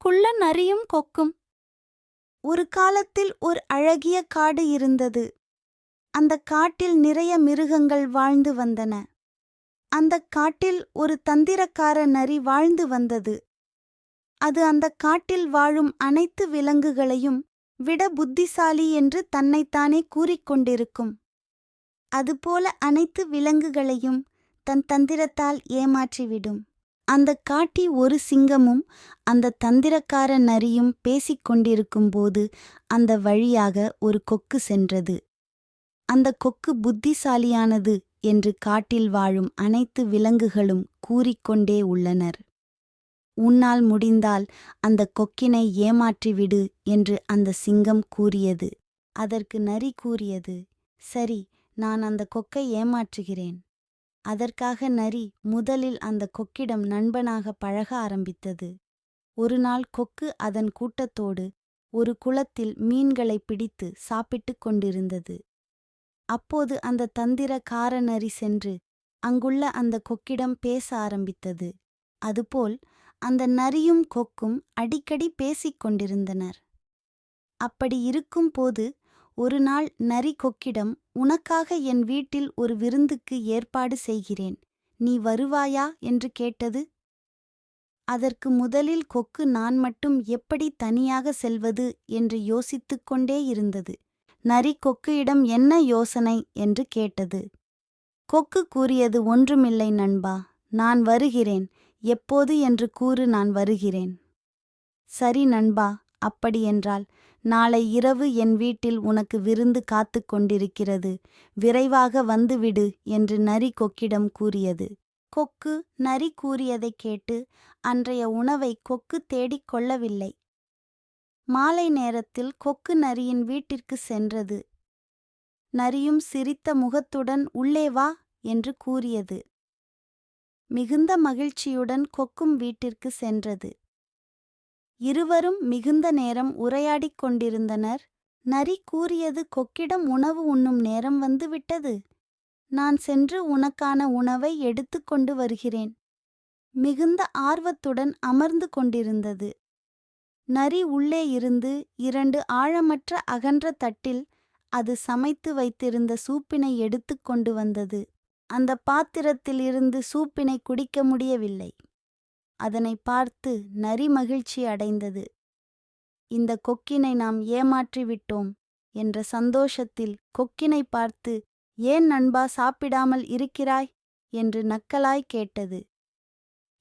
குள்ள நரியும் கொக்கும். ஒரு காலத்தில் ஒரு அழகிய காடு இருந்தது. அந்த காட்டில் நிறைய மிருகங்கள் வாழ்ந்து வந்தன. அந்த காட்டில் ஒரு தந்திரக்கார நரி வாழ்ந்து வந்தது. அது அந்த காட்டில் வாழும் அனைத்து விலங்குகளையும் விட புத்திசாலி என்று தன்னைத்தானே கூறிக்கொண்டிருக்கும் அதுபோல அனைத்து விலங்குகளையும் தன் தந்திரத்தால் ஏமாற்றிவிடும். அந்த காட்டி ஒரு சிங்கமும் அந்த தந்திரக்கார நரியும் பேசிக்கொண்டிருக்கும்போது அந்த வழியாக ஒரு கொக்கு சென்றது. அந்த கொக்கு புத்திசாலியானது என்று காட்டில் வாழும் அனைத்து விலங்குகளும் கூறிக்கொண்டே உள்ளனர். உன்னால் முடிந்தால் அந்த கொக்கினை ஏமாற்றிவிடு என்று அந்த சிங்கம் கூறியது. அதற்கு நரி கூறியது சரி நான் அந்த கொக்கை ஏமாற்றுகிறேன். அதற்காக நரி முதலில் அந்த கொக்கிடம் நண்பனாக பழக ஆரம்பித்தது. ஒருநாள் கொக்கு அதன் கூட்டத்தோடு ஒரு குளத்தில் மீன்களை பிடித்து சாப்பிட்டுக் கொண்டிருந்தது. அப்போது அந்த தந்திர கார நரி சென்று அங்குள்ள அந்த கொக்கிடம் பேச ஆரம்பித்தது. அதுபோல் அந்த நரியும் கொக்கும் அடிக்கடி பேசிக் கொண்டிருந்தனர். அப்படி இருக்கும்போது ஒரு நாள் நரி கொக்கிடம் உனக்காக என் வீட்டில் ஒரு விருந்துக்கு ஏற்பாடு செய்கிறேன். நீ வருவாயா? என்று கேட்டது. அதற்கு முதலில் கொக்கு நான் மட்டும் எப்படி தனியாக செல்வது? என்று யோசித்துக் கொண்டே இருந்தது. நரி கொக்குயிடம் என்ன யோசனை? என்று கேட்டது. கொக்கு கூறியது ஒன்றுமில்லை நண்பா. நான் வருகிறேன். எப்போது? என்று கூறு நான் வருகிறேன். சரி நண்பா. அப்படியென்றால் நாளை இரவு என் வீட்டில் உனக்கு விருந்து காத்துக் கொண்டிருக்கிறது விரைவாக வந்துவிடு என்று நரி கொக்கிடம் கூறியது. கொக்கு நரி கூறியதைக் கேட்டு அன்றைய உணவை கொக்கு தேடிக் கொள்ளவில்லை. மாலை நேரத்தில் கொக்கு நரியின் வீட்டிற்கு சென்றது. நரியும் சிரித்த முகத்துடன் உள்ளே வா என்று கூறியது. மிகுந்த மகிழ்ச்சியுடன் கொக்கும் வீட்டிற்கு சென்றது. இருவரும் மிகுந்த நேரம் உரையாடிக் கொண்டிருந்தனர். நரி கூறியது கொக்கிடம் உணவு உண்ணும் நேரம் வந்துவிட்டது நான் சென்று உனக்கான உணவை எடுத்துக் கொண்டு வருகிறேன். மிகுந்த ஆர்வத்துடன் அமர்ந்து கொண்டிருந்தது. நரி உள்ளே இருந்து இரண்டு ஆழமற்ற அகன்ற தட்டில் அது சமைத்து வைத்திருந்த சூப்பினை எடுத்துக் கொண்டு வந்தது. அந்த பாத்திரத்திலிருந்து சூப்பினை குடிக்க முடியவில்லை. அதனை பார்த்து நரி மகிழ்ச்சி அடைந்தது. இந்த கொக்கினை நாம் ஏமாற்றிவிட்டோம் என்ற சந்தோஷத்தில் கொக்கினை பார்த்து ஏன் நண்பா சாப்பிடாமல் இருக்கிறாய்? என்று நக்கலாய் கேட்டது.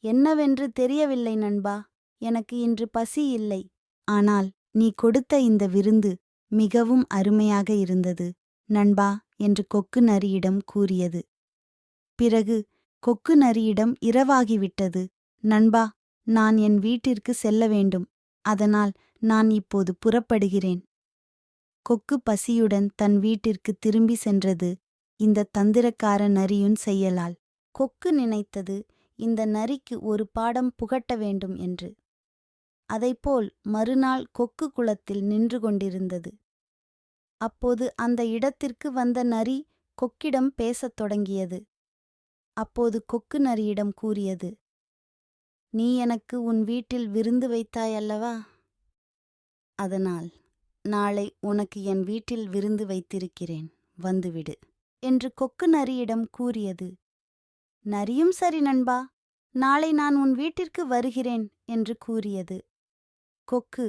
என்னவென்று தெரியவில்லை நண்பா எனக்கு இன்று பசி இல்லை. ஆனால் நீ கொடுத்த இந்த விருந்து மிகவும் அருமையாக இருந்தது நண்பா என்று கொக்கு நரியிடம் கூறியது. பிறகு கொக்கு நரியிடம் இரவாகிவிட்டது நண்பா நான் என் வீட்டிற்கு செல்ல வேண்டும். அதனால் நான் இப்போது புறப்படுகிறேன். கொக்கு பசியுடன் தன் வீட்டிற்கு திரும்பி சென்றது. இந்த தந்திரக்கார நரியுன் செய்யலால். கொக்கு நினைத்தது இந்த நரிக்கு ஒரு பாடம் புகட்ட வேண்டும் என்று. அதைப்போல் மறுநாள் கொக்கு குளத்தில் நின்று கொண்டிருந்தது. அப்போது அந்த இடத்திற்கு வந்த நரி கொக்கிடம் பேசத் தொடங்கியது. அப்போது கொக்கு நரியிடம் கூறியது நீ எனக்கு உன் வீட்டில் விருந்து வைத்தாய் அல்லவா? அதனால் நாளை உனக்கு என் வீட்டில் விருந்து வைத்திருக்கிறேன். வந்துவிடு என்று கொக்கு நரியிடம் கூறியது. நரியும் சரி நண்பா நாளை நான் உன் வீட்டிற்கு வருகிறேன் என்று கூறியது. கொக்கு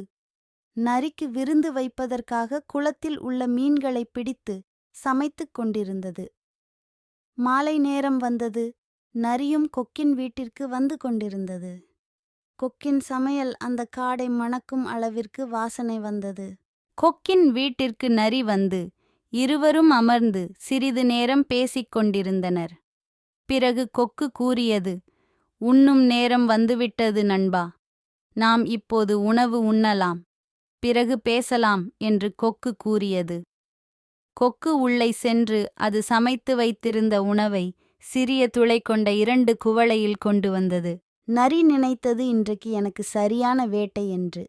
நரிக்கு விருந்து வைப்பதற்காக குளத்தில் உள்ள மீன்களை பிடித்து சமைத்துக் கொண்டிருந்தது. மாலை நேரம் வந்தது. நரியும் கொக்கின் வீட்டிற்கு வந்து கொண்டிருந்தது. கொக்கின் சமையல் அந்த காடை மணக்கும் அளவிற்கு வாசனை வந்தது. கொக்கின் வீட்டிற்கு நரி வந்து இருவரும் அமர்ந்து சிறிது நேரம் பேசிக் கொண்டிருந்தனர். பிறகு கொக்கு கூறியது உண்ணும் நேரம் வந்துவிட்டது நண்பா. நாம் இப்போது உணவு உண்ணலாம். பிறகு பேசலாம் என்று கொக்கு கூறியது. கொக்கு உள்ளே சென்று அது சமைத்து வைத்திருந்த உணவை சிறிய துளை கொண்ட இரண்டு குவளையில் கொண்டு வந்தது. நரி நினைத்தது இன்றைக்கு எனக்கு சரியான வேட்டை என்று.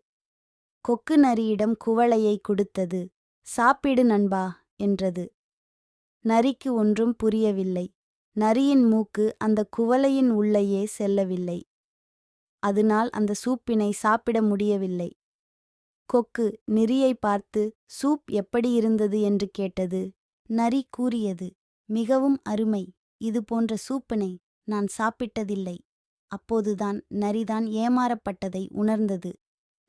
கொக்கு நரியிடம் குவளையை கொடுத்தது. சாப்பிடு நண்பா என்றது. நரிக்கு ஒன்றும் புரியவில்லை. நரியின் மூக்கு அந்த குவளையின் உள்ளேயே செல்லவில்லை. அதனால் அந்த சூப்பினை சாப்பிட முடியவில்லை. கொக்கு நரியை பார்த்து சூப் எப்படி இருந்தது? என்று கேட்டது. நரி கூறியது மிகவும் அருமை. இது போன்ற சூப்பினை நான் சாப்பிட்டதில்லை. அப்போதுதான் நரிதான் ஏமாறப்பட்டதை உணர்ந்தது.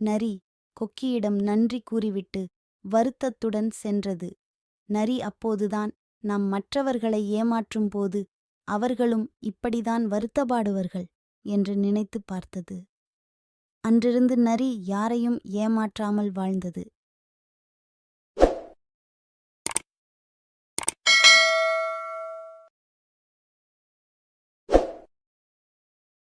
நரி கொக்கியிடம் நன்றி கூறிவிட்டு வருத்தத்துடன் சென்றது. நரி அப்போதுதான் நாம் மற்றவர்களை ஏமாற்றும் போது அவர்களும் இப்படிதான் வருத்தப்பாடுவர்கள் என்று நினைத்து பார்த்தது. அன்றிருந்து நரி யாரையும் ஏமாற்றாமல் வாழ்ந்தது.